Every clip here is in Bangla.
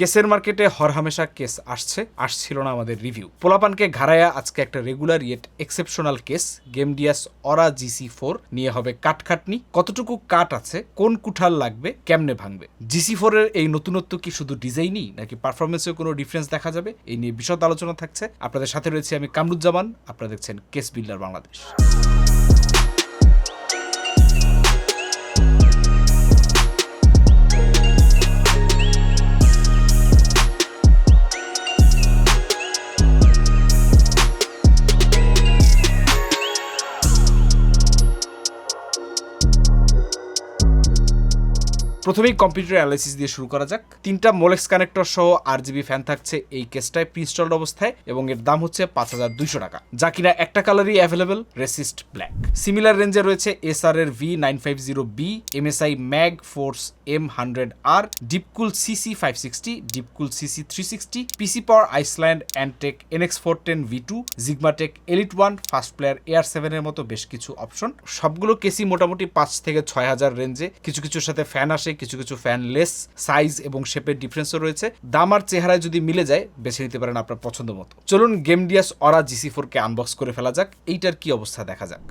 কেসের মার্কেটে হরহামেশা কেস আসছে, আসছিল না আমাদের রিভিউ। পোলাপানকে ঘাড়ায়া আজকে একটা regular yet exceptional case Gamdias Aura GC four নিয়ে হবে কাটখাটনি। কতটুকু কাট আছে, কোন কুঠাল লাগবে, কেমনে ভাঙবে? জিসি ফোর এর এই নতুনত্ব কি শুধু ডিজাইনই, নাকি পারফরমেন্সে কোনো ডিফারেন্স দেখা যাবে? এই নিয়ে বিশদ আলোচনা থাকছে। আপনাদের সাথে রয়েছে আমি কামরুজ্জামান, আপনারা দেখছেন কেস বিল্ডার বাংলাদেশ। প্রথমেই কম্পিউটার অ্যানালাইসিস দিয়ে শুরু করা যাক। তিনটা মোলেক্স কানেক্টর সহ আর জিবি ফ্যান থাকছে এই কেসটায় প্রিনস্টলড অবস্থায় এবং এর দাম হচ্ছে পাঁচ হাজার দুইশো টাকা। যা কিনা একটা কালারই অ্যাভেলেবল রেসিস্ট ব্ল্যাক সিমিলার রেঞ্জে রয়েছে এস আর এর V nine five zero B M S I MAG Force M hundred R Deepcool CC five sixty Deepcool CC three sixty PC power Iceland Antec NX four ten V two Xigmatek elite one first player air সেভেনের মতো বেশ কিছু অপশন সবগুলো কেসি মোটামুটি পাঁচ থেকে ছয় হাজার রেঞ্জে কিছু, কিছুর সাথে ফ্যান আসে কিছু কিছু ফ্যান লেস সাইজ এবং শেপের ডিফারেন্সও রয়েছে। দাম আর চেহারায় যদি মিলে যায়, বেছে নিতে পারেন আপনার পছন্দ মতো। চলুন গেমডিয়াস অরা জিসি ফোরকে আনবক্স করে ফেলা যাক। এইটার কি অবস্থা দেখা যাক।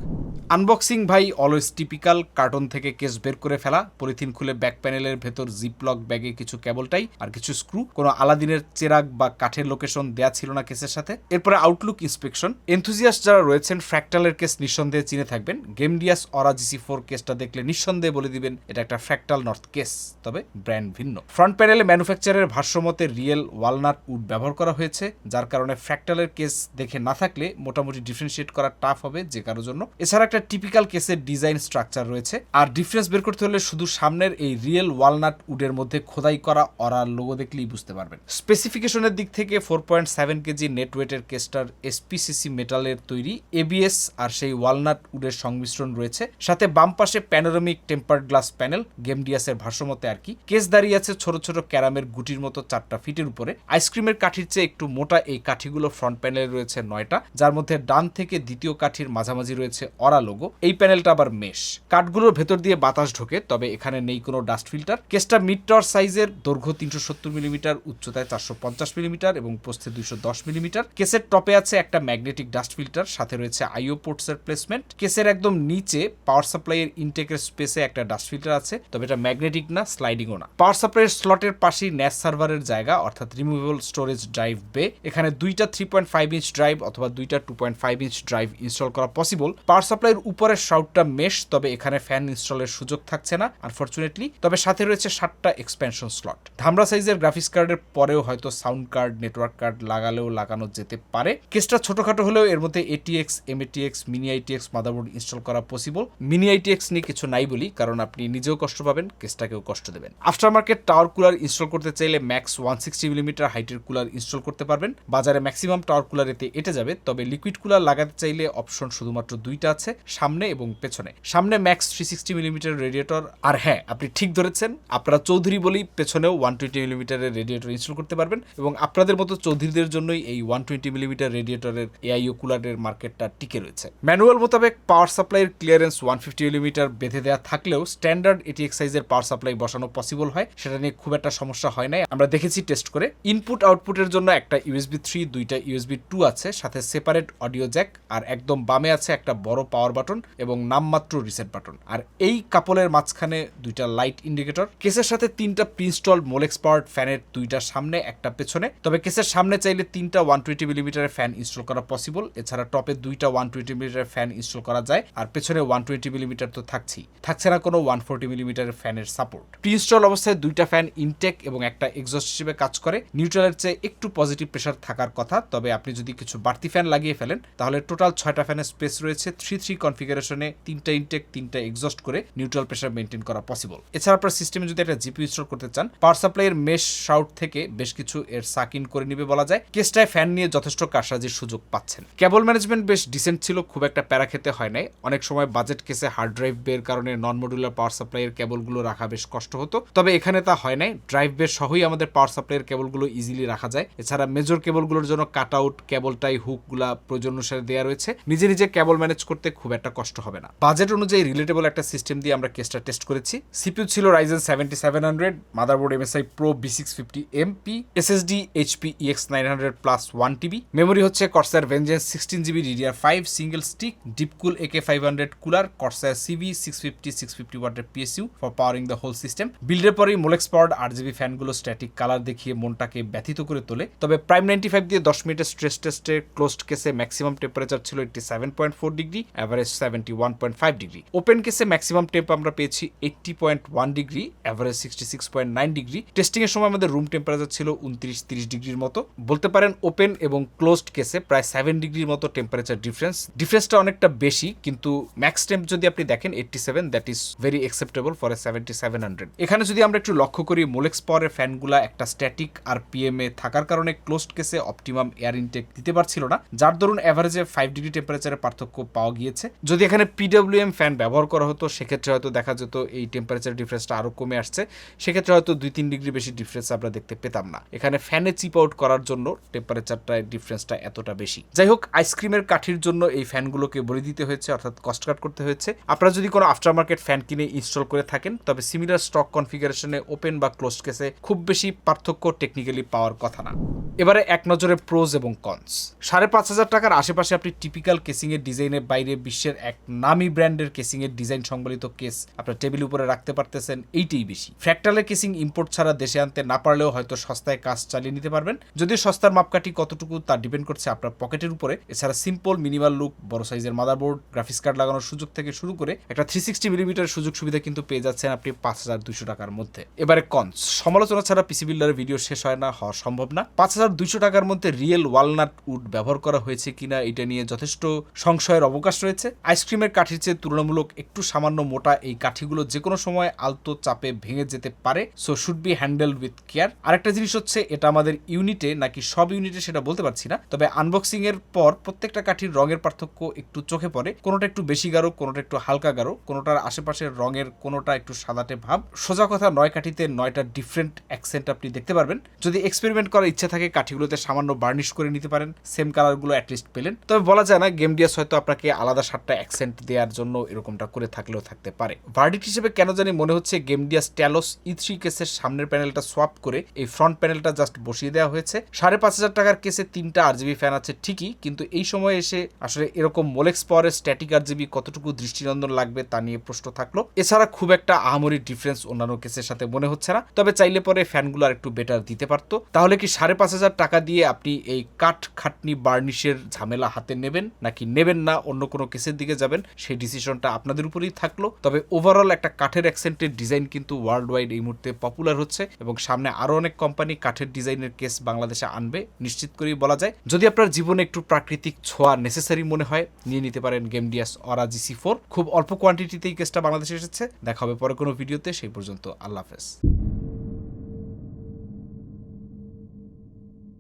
আনবক্সিং ভাই অলওয়েজ টিপিক্যাল কার্টন থেকে কেস বের করে ফেলা। পলিথিন খুলে ব্যাক প্যানেলের ভেতর জিপলক ব্যাগে কিছু কেবলটাই আর কিছু স্ক্রু কোনো আলাদিনের চেরাগ বা কাঠের লোকেশন দেয়া ছিল না কেসের সাথে। এরপরে আউটলুক ইন্সপেকশন এনথুজিয়াস যারা রয়েছেন ফ্র্যাক্টালের কেস নিঃসন্দেহে চিনে থাকবেন। গেমডিয়াস অরা জিসি ফোর কেসটা দেখলে নিঃসন্দেহে বলে দিবেন, এটা একটা ফ্র্যাক্টাল নর্থ কেস তবে ব্র্যান্ড ভিন্ন। ফ্রন্ট প্যানেলে ম্যানুফ্যাকচারের ভাষ্যমতে রিয়েল ওয়ালনাট উড ব্যবহার করা হয়েছে, যার কারণে ফ্র্যাক্টালের কেস দেখে না থাকলে মোটামুটি ডিফারেন্সিয়েট করা টাফ হবে যে কারোর জন্য। এছাড়া একটা টিপিক্যাল কেসের ডিজাইন স্ট্রাকচার রয়েছে, আর ডিফারেন্স বের করতে হলে শুধু সামনের এই রিয়েল ওয়ালনাট উডের মধ্যে খোদাই করা অরার লোগো দেখলেই বুঝতে পারবেন। স্পেসিফিকেশনের দিক থেকে four point seven KG net ওয়েটের কেসটার এসপিসিসি মেটালের তৈরি এবিএস আর সেই ওয়ালনাট উডের সংমিশ্রণ রয়েছে। সাথে বাম পাশে প্যানোরামিক টেম্পার্ড গ্লাস প্যানেল গেমডিয়াসের ভাষ্যমতে আর কি। কেস দাঁড়িয়ে আছে ছোট ছোট ক্যারামের গুটির মতো চারটা ফিটের উপরে। আইসক্রিমের কাঠির চেয়ে একটু মোটা এই কাঠিগুলো ফ্রন্ট প্যানেলে রয়েছে নয়টা। যার মধ্যে ডান থেকে দ্বিতীয় কাঠির মাঝামাঝি রয়েছে অরা লোগো এই প্যানেলটা আবার মেশ কাঠগুলোর ভেতর দিয়ে বাতাস ঢোকে, তবে এখানে নেই কোনো ডাস্ট ফিল্টার কেসটা মিড টর সাইজের দৈর্ঘ্য তিনশো সত্তর মিলিমিটার, উচ্চতায় চারশো পঞ্চাশ মিলিমিটার এবং প্রস্থে দুইশো দশ মিলিমিটার। কেসের টপে আছে একটা ম্যাগনেটিক ডাস্ট ফিল্টার সাথে রয়েছে আইও পোর্টসের প্লেসমেন্ট কেসের একদম নিচে পাওয়ার সাপ্লাইয়ের ইনটেকের স্পেসে একটা ডাস্ট ফিল্টার আছে, তবে এটা ম্যাগনেটিক না স্লাইডিংও না। পাওয়ার সাপ্লাইয়ের স্লটের পাশেই ন্যাস সার্ভারের জায়গা, অর্থাৎ রিমুভেবল স্টোরেজ ড্রাইভ বে এখানে দুইটা three point five inch drive অথবা দুইটা two point five inch drive install করা পসিবল পাওয়ার সাপ্লাইয়ের উপরের শাউটটা মেশ তবে এখানে ফ্যান ইনস্টলের সুযোগ থাকছে না আনফর্চুনেটলি তবে সাথে রয়েছে সাতটা এক্সপেনশন স্লট ধামরা সাইজের গ্রাফিক্স কার্ডের পরেও হয়তো সাউন্ড কার্ড নেটওয়ার্ক কার্ড লাগালেও লাগানো যেতে পারে। কেসটা ছোটখাটো হলেও এর মধ্যে ATX mATX mini ITX motherboard install করা পসিবল মিনি আইটিএক্স নিয়ে কিছু নাই বলি, কারণ আপনি নিজেও কষ্ট পাবেন। কেসটাকেও কষ্ট দেবেন। After market tower cooler install করতে চাইলে ম্যাক্স ওয়ান সিক্সটি মিলিমিটার হাইটের কুলার ইনস্টল করতে পারবেন। বাজারে ম্যাক্সিমাম টাওয়ার কুলার এতে এটে যাবে, তবে লিকুইড কুলার লাগাতে চাইলে অপশন শুধুমাত্র দুইটা আছে, সামনে এবং পেছনে। সামনে max three sixty millimetre radiator আর হ্যাঁ আপনি ঠিক ধরেছেন, আপনারা চৌধুরী বলেই পেছনেও ওয়ান টোয়েন্টি মিলিমিটারের রেডিয়েটর ইনস্টল করতে পারবেন এবং আপনাদের মতো চৌধুরীদের জন্যই এই ওয়ান টোয়েন্টি মিলিমিটার রেডিয়েটরের এআইও কুলারের মার্কেটটা টিকে রয়েছে। ম্যানুয়াল মোতাবেক পাওয়ার সাপ্লাইয়ের ক্লিয়ারেন্স ওয়ান ফিফটি মিলিমিটার বেঁধে দেওয়া থাকলেও স্ট্যান্ডার্ড এটিএক্স সাইজের পাওয়ার সাপ্লাই বসানো পসিবল হয়, সেটা নিয়ে খুব একটা সমস্যা হয় নাই। আমরা দেখেছি টেস্ট করে। ইনপুট আউটপুটের জন্য একটা ইউএসবি থ্রি দুইটা ইউএসবি টু আছে, সাথে সেপারেট অডিও জ্যাক আর একদম বামে আছে একটা বড় পাওয়ার বাটন এবং নামমাত্র রিসেট বাটন আর এই কাপলের মাঝখানে দুইটা লাইট ইন্ডিকেটর কেসের সাথে তিনটা প্রিনস্টল মোলেক্স পাওয়ার ফ্যানের দুইটা সামনে, একটা পেছনে। তবে কেসের সামনে চাইলে তিনটা ওয়ান টোয়েন্টি মিলিমিটারের ফ্যান ইনস্টল করা পসিবল এছাড়া টপে দুইটা ওয়ান টোয়েন্টি মিলিমিটারের ফ্যান ইনস্টল করা যায়, আর পেছনে ওয়ান টোয়েন্টি মিলিমিটার তো থাকছেই। থাকছে না কোনো ওয়ান ফোর্টি মিলিমিটারের ফ্যানের সাপোর্ট। প্রিনস্টল অবস্থায় দুইটা ফ্যান ইনটেক এবং একটা এক্সস্ট হিসেবে কাজ করে। নিউট্রালের চেয়ে একটু পজিটিভ প্রেশার থাকার কথা, তবে আপনি যদি কিছু বাড়তি ফ্যান লাগিয়ে ফেলেন, তাহলে টোটাল ছয়টা ফ্যানের স্পেস রয়েছে থ্রি থ্রি কনফিগারেশনে তিনটা ইনটেক, তিনটা এক্সস্ট করে নিউট্রাল প্রেশার মেনটেন করা পসিবল। এছাড়া আপনার সিস্টেমে যদি একটা জিপি ইনস্টল করতে চান, পাওয়ার সাপ্লাইয়ের মেশ শাউট থেকে বেশ কিছু এর সাক ইন করে নিবে বলা যায়। কেসটায় ফ্যান নিয়ে যথেষ্ট কারসাজির সুযোগ পাচ্ছেন। কেবল ম্যানেজমেন্ট বেশ ডিসেন্ট ছিল, খুব একটা প্যারা খেতে হয় নাই। অনেক সময় বাজেট কেসে হার্ড ড্রাইভ বের কারণে নন মডুলার পাওয়ার সাপ্লাইয়ের কেবলগুলো রাখা বেশ কষ্ট হতো। তবে এখানে তা হয় নাই। ড্রাইভ বেস সহই আমাদের পাওয়ার সাপ্লাইয়ের কেবলগুলো ইজিলি রাখা যায়। এছাড়া মেজর কেবলগুলোর জন্য কাট আউট কেবলটাই হুকগুলা প্রয়োজন অনুসারে দেওয়া রয়েছে। নিজে নিজে কেবল ম্যানেজ করতে খুব একটা কষ্ট হবে না। বাজেট অনুযায়ী রিলেটেবল একটা সিস্টেম দিয়ে আমরা কেসটা টেস্ট করেছি। সিপিউ ছিল Ryzen seventy seven hundred motherboard MSI Pro B six fifty MP SSD HP EX nine hundred plus one TB memory হচ্ছে Corsair Vengeance sixteen GB DDR five single stick Deepcool AK five hundred cooler Corsair CV six fifty six fifty ওয়াটের PSU for powering the whole system বিল্ডের পরেই মোলেক্স আট জিবি ফ্যানগুলো স্ট্যাটিক কালার দেখিয়ে মনটাকে ব্যথিত করে তোলে। তবে প্রাইম নাইনটি ফাইভ দিয়ে দশ মিনিটের স্ট্রেস টেস্টে ক্লোজড কেসে ম্যাক্সিমাম টেম্পারেচার ছিল eighty seven point four degree average seventy one point five degree open কেসে ম্যাক্সিমাম টেম্প আমরা পেয়েছি eighty point one degree average sixty six point nine degree testing এর সময় আমাদের রুম টেম্পারেচার ছিল উনত্রিশ, তিরিশ ডিগ্রির মতো। বলতে পারেন ওপেন এবং ক্লোজড কেসে প্রায় সেভেন ডিগ্রির মতো টেম্পারেচার ডিফারেন্স ডিফারেন্সটা অনেকটা বেশি, কিন্তু ম্যাক্স টেম্প যদি আপনি দেখেন eighty seven that is very acceptable for a seventy seven hundred এখানে যদি আমরা একটু লক্ষ্য করি, মোলেক্স পাওয়ারের ফ্যানগুলা একটা স্ট্যাটিক আর পিএমএ থাকার কারণে ক্লোজড কেসে অপটিমাম এয়ার ইনটেক দিতে পারছিল না, যার দরুন অ্যাভারেজে ফাইভ ডিগ্রি টেম্পারেচারের পার্থক্য পাওয়া গিয়েছে। যদি এখানে পিডব্লিউএম ফ্যান ব্যবহার করা হতো, সেক্ষেত্রে হয়তো দেখা যেত এই টেম্পারেচার ডিফারেন্সটা আরও কমে আসছে। সেক্ষেত্রে হয়তো দুই তিন ডিগ্রি বেশি ডিফারেন্স আমরা দেখতে পেতাম না। এখানে ফ্যানে চিপ আউট করার জন্য টেম্পারেচারটা ডিফারেন্সটা এতটা বেশি। যাই হোক আইসক্রিমের কাঠির জন্য এই ফ্যানগুলোকে বলে দিতে হয়েছে, অর্থাৎ কস্ট কাট করতে হয়েছে। আপনারা যদি কোনো আফটার মার্কেট ফ্যান কিনে ইনস্টল করে থাকেন, তবে সিমিলার স্টক কনফিগারেশনে ওপেন বা ক্লোজ কেসে খুব বেশি পার্থক্য টেকনিক্যালি পাওয়ার কথা না। এবারে এক নজরে প্রোজ এবং কনস। সাড়ে পাঁচ হাজার টাকার আশেপাশে আপনি টিপিক্যাল কেসিং এর ডিজাইনের বাইরে বিশ্বের এক নামি ব্র্যান্ডের কেসিং এর ডিজাইন সংবলিত কেস আপনার টেবিল উপরে রাখতে পারতেছেন এইটাই বেশি। ফ্র্যাকটালের কেসিং ইম্পোর্ট ছাড়া দেশে আনতে না পারলেও হয়তো সস্তায় কাজ চালিয়ে নিতে পারবেন। যদি সস্তার মাপকাঠি কতটুকু তা ডিপেন্ড করছে আপনার পকেটের উপরে, এছাড়া সিম্পল মিনিমাল লুক, বড় সাইজের মাদারবোর্ড, গ্রাফিক্স কার্ড লাগানোর সুযোগ থেকে শুরু করে একটা থ্রি সিক্সটি মিলিমিটার সুযোগ সুবিধা কিন্তু পেয়ে যাচ্ছেন আপনি পাঁচ হাজার দুশো টাকার মধ্যে। এবারে কনস সমালোচনা ছাড়া পিসি বিল্ডারের ভিডিও শেষ হয় না, হওয়া সম্ভব না। পাঁচ হাজার দুশো টাকার মধ্যে রিয়েল ওয়ালনাট উড ব্যবহার করা হয়েছে কিনা, এটা নিয়ে যথেষ্ট সংশয়ের অবকাশ রয়েছে। আইসক্রিমের কাঠির চেয়ে তুলনামূলক একটু সামান্য মোটা এই কাঠিগুলো যে কোনো সময় আলতো চাপে ভেঙে যেতে পারে so should be handle with care আরেকটা জিনিস হচ্ছে, এটা আমাদের ইউনিটে নাকি সব ইউনিটে সেটা বলতে পারছি না, তবে আনবক্সিং এর পর প্রত্যেকটা কাঠির রঙের পার্থক্য একটু চোখে পড়ে, কোনোটা একটু বেশি গাঢ়, কোনোটা একটু হালকা গাঢ়, কোনোটার আশেপাশের রঙের, কোনোটা একটু সাদাটে ভাব, সোজা কথা নয় কাঠিতে নয়টা ডিফারেন্ট অ্যাকসেন্ট আপনি দেখতে পারবেন। যদি এক্সপেরিমেন্ট করার ইচ্ছা থাকে, কাঠিগুলোতে সামান্য বার্নিশ করে নিতে পারেন সেম কালারগুলো অ্যাটলিস্ট পেলেন। তবে বলা যায় না গেম ডিয়াস হয়তো আপনাকে আলাদা সাতটা অ্যাকসেন্ট দেওয়ার জন্য এরকমটা করে থাকলেও থাকতে পারে। ভার্ডিক্ট হিসেবে কেন জানি মনে হচ্ছে Gamdias Talos E three কেসের সামনের প্যানেলটা সোয়াপ করে এই ফ্রন্ট প্যানেলটা জাস্ট বসিয়ে দেওয়া হয়েছে। সাড়ে পাঁচ হাজার টাকার কেসে তিনটা আর জিবি ফ্যান আছে ঠিকই, কিন্তু এই সময় এসে আসলে এরকম মোলেক্স পাওয়ারের স্ট্যাটিক আর জিবি কতটুকু দৃষ্টিনন্দন লাগবে তা নিয়ে প্রশ্ন থাকল। এছাড়া খুব একটা আহামরি ডিফারেন্স অন্যান্য কেসের সাথে মনে হচ্ছে না। তবে চাইলে পরে ফ্যানগুলো আর একটু বেটার দিতে পারতো। তাহলে কি সাড়ে পাঁচ হাজার টাকা দিয়ে আপনি এই কাঠ খাটনি বার্নিশের ঝামেলা হাতে নেবেন, নাকি নেবেন না, অন্য কোনো কেসের দিকে যাবেন? সেই ডিসিশনটা আপনাদের উপরেই থাকল। তবে ওভারঅল একটা কাঠের অ্যাকসেন্টের ডিজাইন কিন্তু ওয়ার্ল্ড ওয়াইড এই মুহূর্তে পপুলার হচ্ছে এবং সামনে আরও অনেক কোম্পানি কাঠের ডিজাইনের কেস বাংলাদেশে আনবে, নিশ্চিত করেই বলা যায়। যদি আপনার জীবনে একটু প্রাকৃতিক ছোঁয়া নেসেসারি মনে হয়, নিয়ে নিতে পারেন গেমডিয়াস অরা জিসি ফোর খুব অল্প কোয়ান্টিটিতেই কেসটা বাংলাদেশে এসেছে। দেখা হবে পরে কোনো ভিডিওতে সেই পর্যন্ত আল্লাহ হাফেজ।